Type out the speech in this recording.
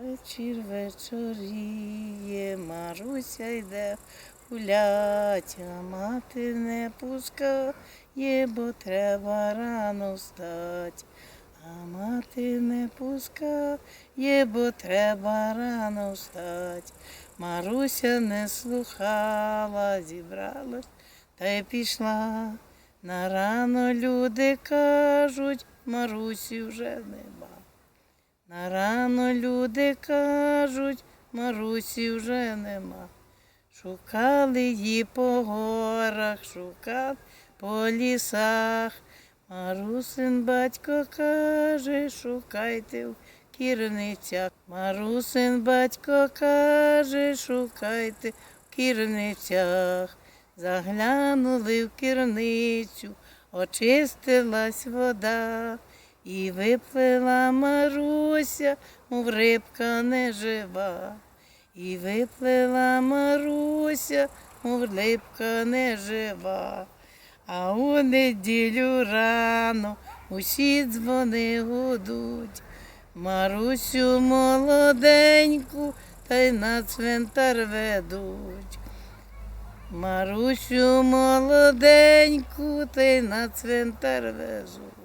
Вечір вечоріє, Маруся йде гулять, а мати не пускає, бо треба рано встать. А мати не пускає, бо треба рано встать. Маруся не слухала, зібралась та й пішла. На рано люди кажуть, Марусі вже нема. На рано люди кажуть, Марусі вже нема. Шукали її по горах, шукали по лісах. Марусин батько каже, шукайте в кірницях. Марусин батько каже, шукайте в кірницях. Заглянули в кірницю, очистилась вода. І виплила Маруся, мов рибка нежива. І виплила Маруся, мов рибка нежива. А у неділю рано усі дзвони гудуть. Марусю молоденьку та й на цвинтар ведуть. Марусю молоденьку та й на цвинтар везуть.